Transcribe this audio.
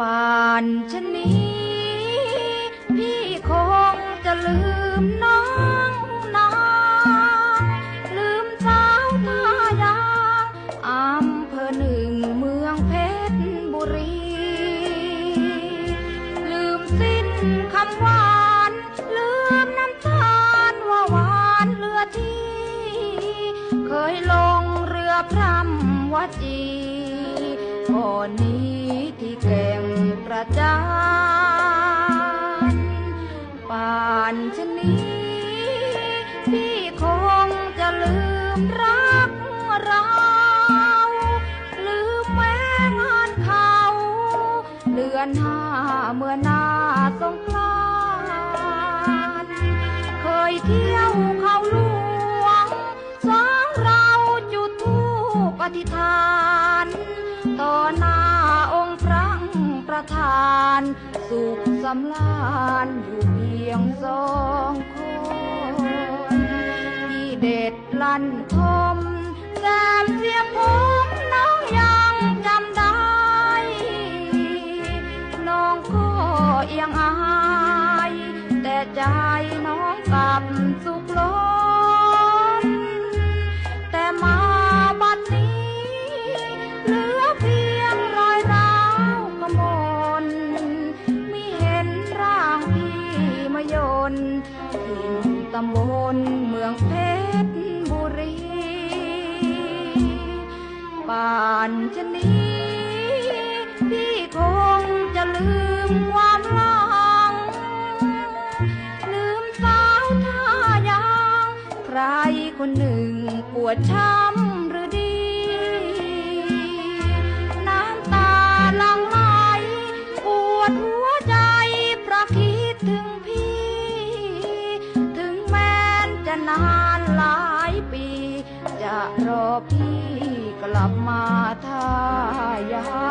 ป่านชะนี้ พี่คงจะลืมน้องนางลืมสาวท่ายางอำเภอหนึ่งเมืองเพชรบุรี ลืมสิ้นคำหวาน ลืมน้ำตาลว่าหวานเหลือที่ เคยลงเรือพรำวัจี ก่อนนี้ที่แก่งกระจานป่านชนี้ พี่คงจะลืมรักเรา ลืมแม้งานเขาเดือนห้าเมื่อหน้าสงกรานเคยเที่ยวเขาหลวงสองเราจุดธูปอธิษฐาน หน้าองค์พระประธาน สุขสำราญอยู่เพียงสองคนที่เด็ดลั่นทมแซมเสียผมน้องยังจำได้ น้องก็เอียงอายแต่ใจ ตำบลเมืองเพชรบุรีป่านชนีพี่คงจะลืมความหลัง ลืมสาวท่ายาง ใครคนหนึ่งปวดช้ำ พี่กลับมาทายาง